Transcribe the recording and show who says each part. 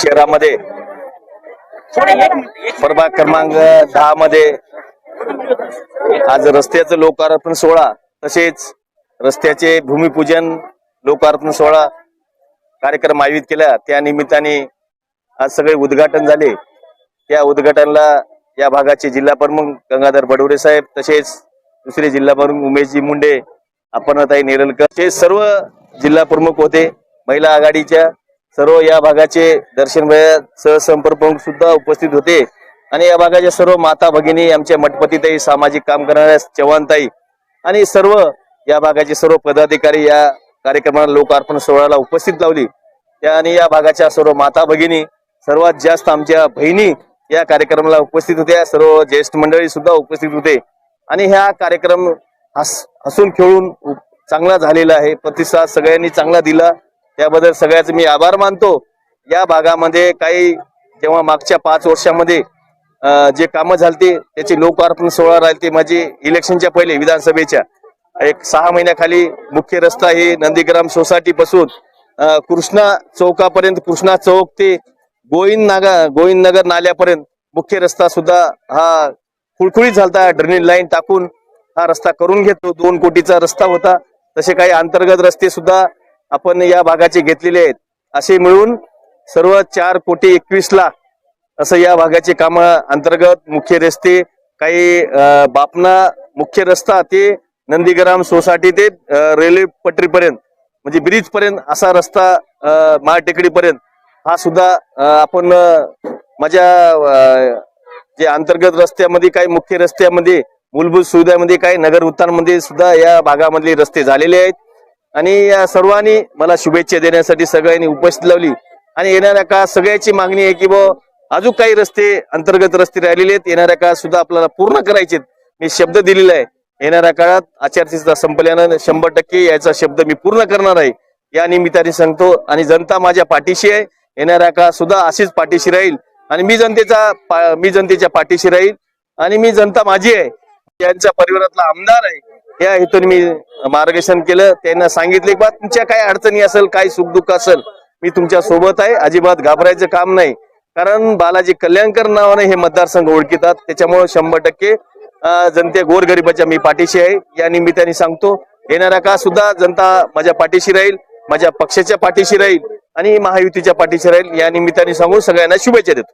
Speaker 1: शहरामध्ये. प्रभाग क्रमांक दहा मध्ये आज रस्त्याचं लोकार्पण सोहळा तसेच रस्त्याचे भूमिपूजन लोकार्पण सोहळा कार्यक्रम आयोजित केला. त्या निमित्ताने आज सगळे उद्घाटन झाले. त्या उद्घाटनला या भागाचे जिल्हा प्रमुख गंगाधर बडोरे साहेब तसेच दुसरे जिल्हा प्रमुख उमेशजी मुंडे अपर्णाताई नेरलकर हे सर्व जिल्हा प्रमुख होते. महिला आघाडीच्या सर्व या भागाचे दर्शन भैया सहसंपर्क प्रमुख सुद्धा उपस्थित होते. आणि या भागाच्या सर्व माता भगिनी आमच्या मठपतीताई सामाजिक काम करणाऱ्या चव्हाणताई आणि सर्व या भागाचे सर्व पदाधिकारी या कार्यक्रमाला लोकार्पण सोहळ्याला उपस्थित लावली. त्या आणि या भागाच्या सर्व माता भगिनी सर्वात जास्त आमच्या बहिणी या कार्यक्रमाला उपस्थित होत्या. सर्व ज्येष्ठ मंडळी सुद्धा उपस्थित होते. आणि ह्या कार्यक्रम हस हसून खेळून चांगला झालेला आहे. प्रतिसाद सगळ्यांनी चांगला दिला. त्याबद्दल सगळ्याचे मी आभार मानतो. या भागामध्ये काही जेव्हा मागच्या पाच वर्षामध्ये जे कामं झालती त्याची लोकार्पण सोहळा राहते म्हणजे इलेक्शनच्या पहिले विधानसभेच्या. एक सहा महिन्याखाली मुख्य रस्ता हे नंदीग्राम सोसायटी पासून कृष्णा चौकापर्यंत कृष्णा चौक ते गोविंद नागा गोविंद नगर नाल्यापर्यंत मुख्य रस्ता सुद्धा हा कुळकुळीत झालता. ड्रेनेज लाईन टाकून हा रस्ता करून घेतो. दोन कोटीचा रस्ता होता. तसे काही अंतर्गत रस्ते सुद्धा आपण या भागाचे घेतलेले आहेत. असे मिळून सर्व चार कोटी एकवीस लाख असं या भागाचे काम अंतर्गत मुख्य रस्ते काही बापना मुख्य रस्ता ते नंदीग्राम सोसायटी ते रेल्वे पटरीपर्यंत म्हणजे ब्रिज पर्यंत असा रस्ता अं, महाटेकडीपर्यंत हा सुद्धा आपण माझ्या जे अंतर्गत रस्त्यामध्ये काही मुख्य रस्त्यामध्ये मूलभूत सुविधामध्ये काही नगर उत्थानमध्ये सुद्धा या भागामधले रस्ते झालेले आहेत. आणि या सर्वांनी मला शुभेच्छा देण्यासाठी सगळ्यांनी उपस्थित लावली. आणि येणाऱ्या काळात सगळ्याची मागणी आहे की बुवा अजून काही रस्ते अंतर्गत रस्ते राहिलेले आहेत. येणाऱ्या काळात सुद्धा आपल्याला पूर्ण करायचे मी शब्द दिलेला आहे. येणाऱ्या काळात आचारसंहिता संपल्यानं शंभर टक्के याचा शब्द मी पूर्ण करणार आहे. या निमित्ताने सांगतो आणि जनता माझ्या पाठीशी आहे. येणाऱ्या काळात सुद्धा अशीच पाठीशी राहील. आणि मी जनतेचा पा- मी जनतेच्या पाठीशी राहील. आणि मी जनता माझी आहे. यांच्या परिवारातला आमदार आहे. या हेतून मी मार्गदर्शन केलं. त्यांना सांगितले की बा तुमच्या काय अडचणी असेल काय सुखदुःख असेल मी तुमच्यासोबत आहे. अजिबात घाबरायचं काम नाही. कारण बालाजी कल्याणकर नावाने हे मतदारसंघ ओळखीतात. त्याच्यामुळे शंभर टक्के जनते गोरगरिबाच्या मी पाठीशी आहे. या निमित्ताने सांगतो येणाऱ्या का सुद्धा जनता माझ्या पाठीशी राहील माझ्या पक्षाच्या पाठीशी राहील आणि महायुतीच्या पाठीशी राहील. या निमित्ताने सांगून सगळ्यांना शुभेच्छा देतो.